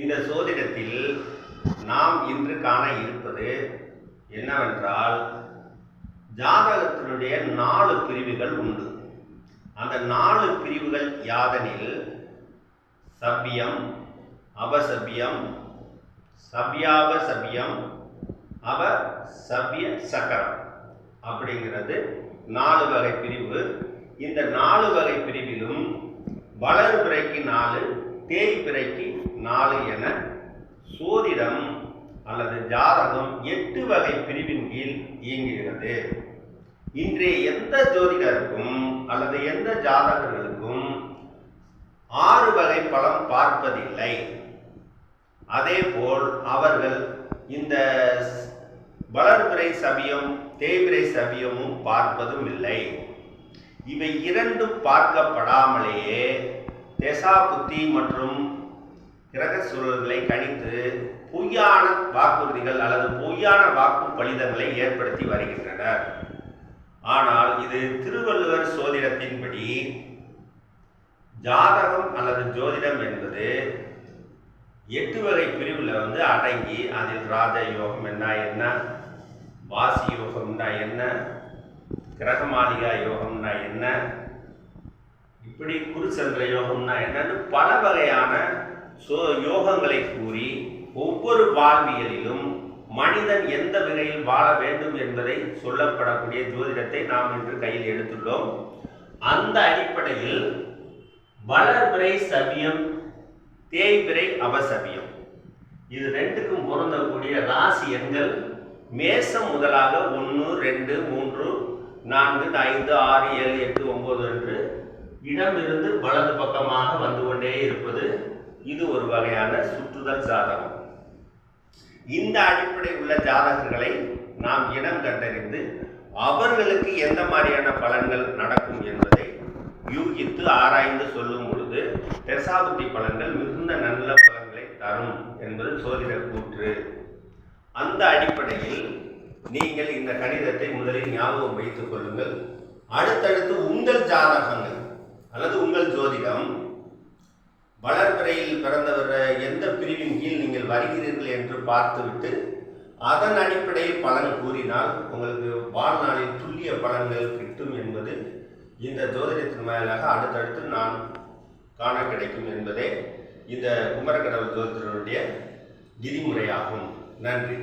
இந்த சோதிடத்தில் நாம் இன்று காண இருப்பது என்னவென்றால் ஜாதகத்தினுடைய நாலு பிரிவுகள் உண்டு. அந்த நாலு பிரிவுகள் யாதனில் சபியம் அவசபியம் சபியாப சபியம் அவ சபிய சக்கரம் அப்படிங்கிறது நாலு வகை பிரிவு. இந்த நாலு வகை பிரிவிலும் வளர்பிறைக்கு நாலு தேய்பிறைக்கு நாலு என சோதிடம் அல்லது ஜாதகம் எட்டு வகை பிரிவின் கீழ் இயங்குகிறது. இன்றைய எந்த ஜோதிடருக்கும் அல்லது எந்த ஜாதகர்களுக்கும் ஆறு வகை பலம் பார்ப்பதில்லை. அதேபோல் அவர்கள் இந்த வளர்பிறை சபியம் தேய்பிறை சபியமும் பார்ப்பதும் இல்லை. இவை இரண்டும் பார்க்கப்படாமலேயே தசா புத்தி மற்றும் கிரக சூழல்களை கணித்து பொய்யான வாக்குறுதிகள் அல்லது பொய்யான வாக்கு பலிதங்களை ஏற்படுத்தி வருகின்றனர். ஆனால் இது திருவள்ளுவர் சோதிடத்தின்படி ஜாதகம் அல்லது ஜோதிடம் என்பது எட்டு வகை பிரிவில் வந்து அடங்கி அதில் ராஜ யோகம் என்ன என்ன? வாசி யோகம்னா என்ன கிரகமாளிகா யோகம்னா என்ன? இப்படி குருசந்திர யோகம்னா என்னன்னு பல வகையான சோ யோகங்களை கூறி ஒவ்வொரு வாழ்வியலிலும் மனிதன் எந்த வகையில் வாழ வேண்டும் என்பதை சொல்லப்படக்கூடிய ஜோதிடத்தை நாம் இன்று கையில் எடுத்துள்ளோம். அந்த அடிப்படையில் வளர்பிறை சபியம் தேய்பிறை அபசபியம் இது ரெண்டுக்கும் பொருந்தக்கூடிய ராசி எண்கள் மேசம் முதலாக ஒன்று ரெண்டு மூன்று நான்கு ஐந்து ஆறு ஏழு எட்டு ஒன்பது என்று இடமிருந்து வலது பக்கமாக வந்து கொண்டே இருப்பது இது ஒரு வகையான சுற்றுதல் ஜாதகம். இந்த அடிப்படை உள்ள ஜாதகர்களை நாம் இடம் கண்டறிந்து அவர்களுக்கு எந்த மாதிரியான பலன்கள் நடக்கும் என்பதை யூகித்து ஆராய்ந்து சொல்லும் பொழுது தசாபுத்தி பலன்கள் மிகுந்த நல்ல பலன்களை தரும் என்பது சோதிட கூற்று. அந்த அடிப்படையில் நீங்கள் இந்த கணிதத்தை முதலில் ஞாபகம் வைத்துக் கொள்ளுங்கள். அடுத்தடுத்து உங்கள் ஜாதகங்கள். அல்லது உங்கள் ஜோதிடம் வளர்பிறையில் பிறந்தவர் எந்த பிரிவின் கீழ் நீங்கள் வருகிறீர்கள் என்று பார்த்துவிட்டு அதன் அடிப்படையில் பலன் கூறினால் உங்களுக்கு வாழ்நாளில் துல்லிய பலன்கள் கிட்டும் என்பது இந்த ஜோதிடத்தின் மேலாக அடுத்தடுத்து நான் காண கிடைக்கும் என்பதே இந்த குமரக்கடவுள் ஜோதிடருடைய விதிமுறையாகும். நன்றி.